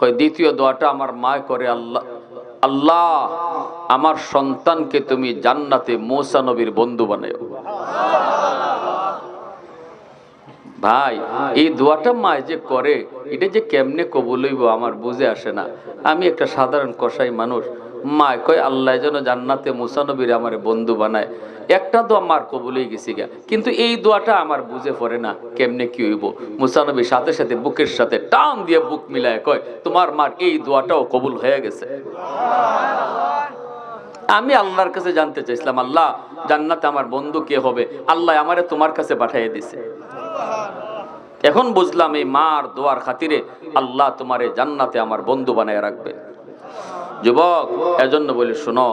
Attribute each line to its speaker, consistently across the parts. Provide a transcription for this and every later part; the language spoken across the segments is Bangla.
Speaker 1: কয়, দ্বিতীয় দোয়াটা আমার মা করে, আল্লাহ আল্লাহ, আমার সন্তানকে তুমি জান্নাতে মৌসা নবীর বন্ধু বানাও। ভাই, এই দোয়াটা মা যে করে, এটা যে কেমনে কবুল হইব আমার বুঝে আসে না। আমি একটা সাধারণ কষাই মানুষ মা কয়, আল্লাহ যেন জান্নাতে মুসানবীর আমার বন্ধু বানায়। একটা দোয়া মার কবুল হয়ে গেছি গা। কিন্তু এই দোয়াটা আমার বুঝে পড়ে না, কেমনে কি হইব? মুসানবীর সাথে সাথে বুকের সাথে টান দিয়ে বুক মিলায় কয়, তোমার মার এই দোয়াটাও কবুল হয়ে গেছে। আমি আল্লাহর কাছে জানতে চাইছিলাম, আল্লাহ, জান্নাতে আমার বন্ধু কে হবে? আল্লাহ আমারে তোমার কাছে পাঠিয়ে দিছে। এখন বুঝলাম এই মার দোয়ার খাতিরে আল্লাহ তোমারে জান্নাতে আমার বন্ধু বানায় রাখবে। যুবক, এজন্য বলি, শোনো,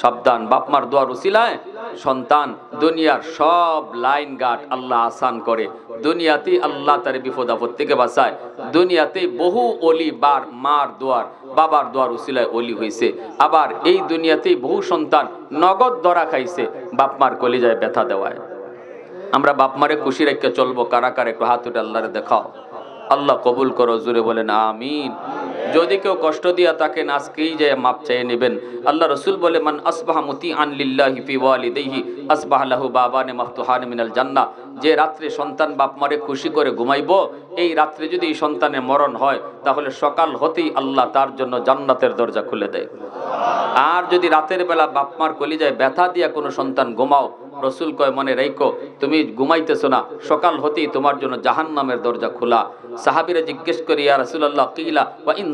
Speaker 1: সাবধান বাপ মার দোয়ার উসিলায় সন্তান, দুনিয়ার সব লাইন গাট আল্লাহ আসান করে। দুনিয়াতেই আল্লাহ তার বিপদ আপদ থেকে বাঁচায়। দুনিয়াতেই বহু অলি বার মার দোয়ার, বাবার দোয়ার উসিলায় অলি হয়েছে আবার এই দুনিয়াতেই বহু সন্তান নগদ দরা খাইছে, বাপমার কলিজায় ব্যথা দেওয়ায়। আমরা বাপমারে খুশি রেখে চলবো, কারা কারা একটু হাত উঠে আল্লাহরে দেখাও। আল্লাহ কবুল করো জুড়ে বলেন, আমিন। যদি কেউ কষ্ট দিয়া তাকে আজকেই যে মাপ চেয়ে নেবেন। আল্লাহ রসুল বলে, মান আসবাহ মুতি আনলিল্লাহি ফি ওয়ালিদাইহি, আসবাহ লাহু বাবানে মাফতুহান মিনাল জান্নাহ। যে রাত্রে সন্তান বাপ মারে খুশি করে ঘুমাইব, এই রাত্রে যদি এই সন্তানের মরণ হয়, তাহলে সকাল হতেই আল্লাহ তার জন্য জান্নাতের দরজা খুলে দেয়। আর যদি রাতের বেলা বাপ মার কলিজায় ব্যথা দিয়া কোনো সন্তান ঘুমাও রসুল কয়, মনে রেখো, তুমি ঘুমাইতেছো না। সকাল হতেই তোমার জন্য জাহান্নামের দরজা খোলা। সাহাবিরা জিজ্ঞেস করি, ইয়া রসুল্লাহ কিলা বা ইন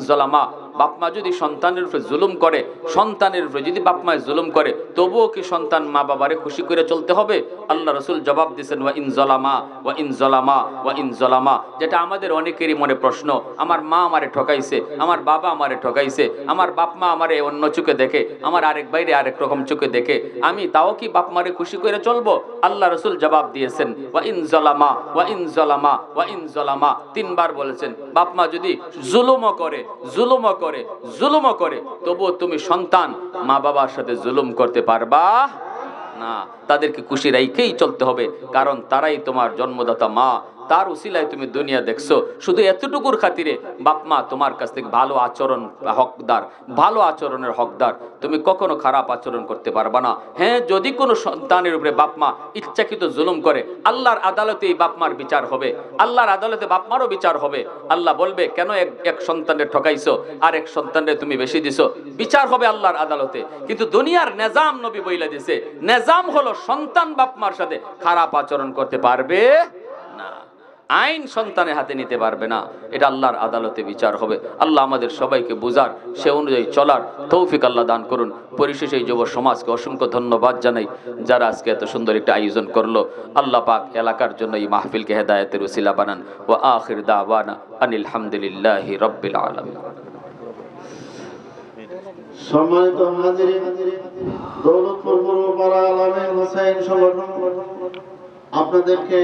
Speaker 1: জালামা বাপ মা যদি সন্তানের উপরে জুলুম করে, সন্তানের উপরে যদি বাপ মায় জুলুম করে, তবুও কি সন্তান মা বাবারে খুশি করে চলতে হবে? আল্লাহ রসুল জবাব দিয়েছেন, ওয়া ইন জলামা, ওয়া ইন জলামা, ওয়া ইন জলামা। যেটা আমাদের অনেকেরই মনে প্রশ্ন, আমার মা আমারে ঠকাইছে, আমার বাবা আমারে ঠকাইছে, আমার বাপ মা আমারে অন্য চোখে দেখে, আমার আরেক বাইরে আরেক রকম চোখে দেখে, আমি তাও কি বাপ মারে খুশি করে চলবো? আল্লাহ রসুল জবাব দিয়েছেন, ওয়া ইন জলামা, ওয়া ইন জলামা, ওয়া ইন জলামা। তিনবার বলেছেন, বাপ মা যদি জুলুমও করে জুলুমও করে জুলুমও করে, তবুও তুমি সন্তান মা বাবার সাথে জুলুম করতে পারবা না। তাদেরকে খুশি রাইখেই চলতে হবে, কারণ তারাই তোমার জন্মদাতা মা। তার উসিলায় তুমি দুনিয়া দেখছ। শুধু এতটুকুর খাতিরে বাপ মা তোমার কাছ থেকে ভালো আচরণ, হকদার, ভালো আচরণের হকদার তুমি কখনো খারাপ আচরণ করতে পারবা না। হ্যাঁ যদি কোনো সন্তানের উপরে বাপ মা ইচ্ছাকৃত জুলুম করে, আল্লাহর আদালতে এই বাপ মার বিচার হবে। আল্লাহর আদালতে বাপ মারও বিচার হবে। আল্লাহ বলবে, কেন এক এক সন্তানের ঠকাইছো? আর এক সন্তানের তুমি বেশি দিছো? বিচার হবে আল্লাহর আদালতে। কিন্তু দুনিয়ার নেজাম নবী বইলা দিছে, নেজাম হলো সন্তান বাপ মার সাথে খারাপ আচরণ করতে পারবে না। আইন সন্তানের হাতে নিতে পারবে না। এটা আল্লাহর আদালতে বিচার হবে। আল্লাহ আমাদের সবাইকে বুঝার, সে অনুযায়ী চলার তৌফিক আল্লাহ দান করুন। পরিশেষে এই যুব সমাজকে অসংখ্য ধন্যবাদ জানাই, যারা আজকে এত সুন্দর একটা আয়োজন করল। আল্লাহ পাক এলাকার জন্য এই মাহফিলকে হেদায়তের উসিলা বানান। ও আখির দাওয়ানা আনিল হামদুলিল্লাহি রব্বিল
Speaker 2: সংগঠন আপনাদেরকে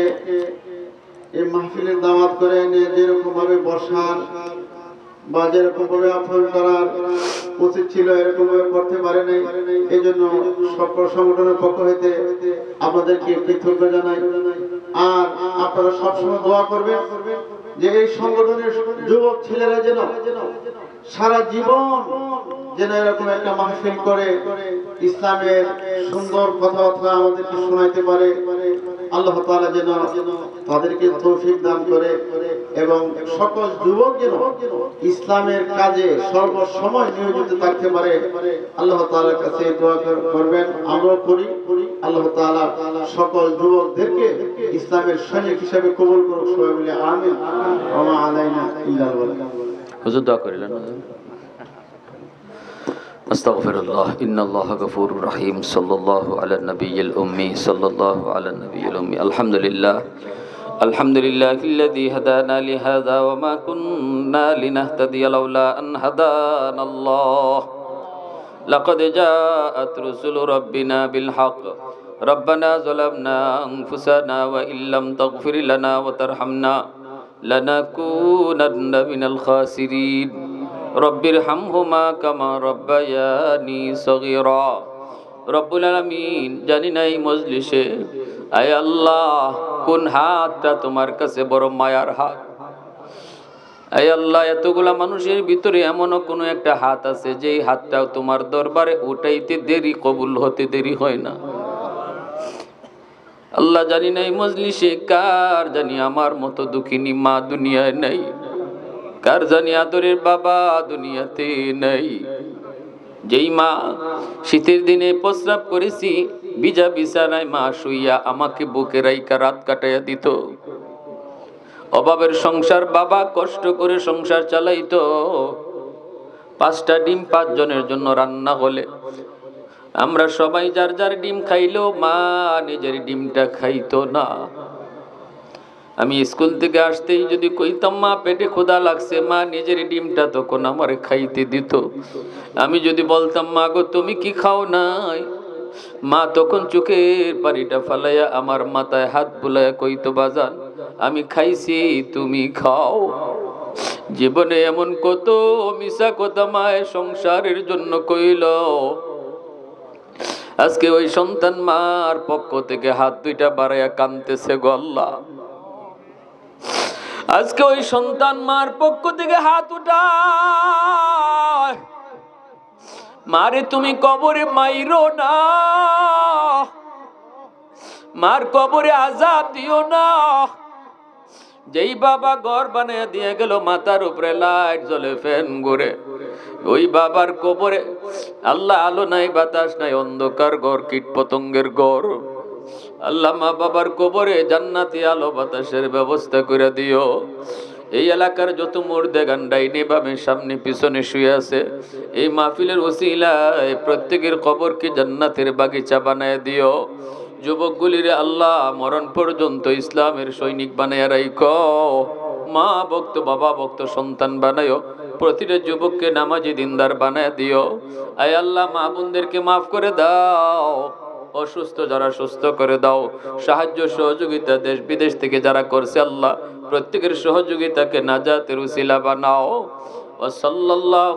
Speaker 2: এই মাহফিলের দাওয়াত করে এনে যেরকম ভাবে বসার বা যেরকম ভাবে আফল করার উচিত ছিল, এরকম ভাবে করতে পারে নাই। এই জন্য সকল সংগঠনের পক্ষ হইতে আপনাদেরকে কৃতজ্ঞ জানাই। আর আপনারা সবসময় দোয়া করবেন যে এই সংগঠনের যুবক ছেলেরা যেন সারা জীবন যেন এরকম একটা মাহফিল করে, ইসলামের সুন্দর কথাবার্তা আমাদেরকে শোনাইতে পারে। আল্লাহ তাআলা যেন তাদেরকে তৌফিক দান করে এবং সকল যুবক যেন ইসলামের কাজে সর্বসময় নিয়োজিত থাকতে পারে, আল্লাহ তাআলার কাছে করবেন, আমরাও করি। আল্লাহ তাআলা সকল যুবকদেরকে ইসলামের সৈনিক হিসেবে কবুল করুক, সবাই মিলে আমিন। ওমা আলাইনা ইল্লাল
Speaker 1: হুজুর দোয়া করিলেন। أستغفر الله إن الله غفور رحيم صلى الله على النبي الأمي صلى الله على النبي الأمي الحمد لله الحمد لله الذي هدانا لهذا وما كنا لنهتدي لولا أن هدانا الله لقد جاءت رسل ربنا بالحق ربنا ظلمنا أنفسنا وإن لم تغفر لنا وترحمنا لنكونن من الخاسرين রব্বির হামহুমা কামা রব্বায়ানি সগীরা। রব্বুল আলামিন জানি নাই মজলিসে, আয় আল্লাহ, কোন হাতটা তোমার কাছে বড় মায়ার হাত? আয় আল্লাহ, এতগুলা মানুষের ভিতরে এমনও কোনো একটা হাত আছে, যেই হাতটা তোমার দরবারে উঠাইতে দেরি, কবুল হতে দেরি হয় না। আল্লাহ জানি নাই মজলিসে কার জানি আমার মতো দুঃখিনী মা দুনিয়ায় নাই। কার জানি আদরের বাবা দুনিয়াতে নাই। যেই মা শীতের দিনে প্রস্রাব করেছি বিজা বিছানায় মা শুইয়া আমাকে বুকে রাইকা রাত কাটাইয়া দিত। অভাবের সংসার বাবা কষ্ট করে সংসার চালাইতো। পাঁচটা ডিম পাঁচ জনের জন্য রান্না হলে। আমরা সবাই যার যার ডিম খাইলেও মা নিজের ডিমটা খাইতো না। আমি স্কুল থেকে আসতেই যদি কইতাম, মা, পেটে ক্ষুধা লাগছে, মা, নিজের ডিমটা তখন আমার খাইতে দিত। আমি যদি বলতাম, মা গো, তুমি কি খাও নাই? মা তখন চোখের পানিটা ফালাইয়া আমার মাথায় হাত বুলাইয়া কইতো, বাজান, আমি খাইছি, তুমি খাও। জীবনে এমন কত মিশা কথা মায় সংসারের জন্য কইল। আজকে ওই সন্তান মার পক্ষ থেকে হাত দুইটা বাড়াইয়া কানতেছে গল্লা আজকে ওই সন্তান মার পক্ষ থেকে হাত উঠায়। মারে তুমি কবরে মাইরো না। মার কবরে আজাব দিও না। যেই বাবা ঘর বানিয়ে দিয়ে গেল, মাথার উপরে লাইট জ্বলে, ফ্যান ঘুরে। ওই বাবার কবরে আল্লাহ আলো নাই, বাতাস নাই, অন্ধকার ঘর কীট পতঙ্গের ঘর। আল্লাহ মা বাবার কবরে জান্নাতি আলো বাতাসের ব্যবস্থা করে দিও। এই এলাকার যত মুর্দে গান্ডাই নেবামে সামনে পিছনে শুয়ে আছে। এই মাহফিলের ওসিলায় প্রত্যেকের কবরকে জান্নাতের বাগিচা বানায় দিও। যুবকগুলির আল্লাহ মরণ পর্যন্ত ইসলামের সৈনিক বানায় রাইক মা ভক্ত, বাবা ভক্ত, সন্তান বানায়ো। প্রতিটা যুবককে নামাজি দিনদার বানায় দিও। আয় আল্লাহ মা বোনদেরকে মাফ করে দাও। অসুস্থ যারা সুস্থ করে দাও। সাহায্য, সহযোগিতা দেশ বিদেশ থেকে যারা করছে আল্লাহ, প্রত্যেকের সহযোগিতাকে নাজাতের উসিলা বানাও। ও সাল্লাহ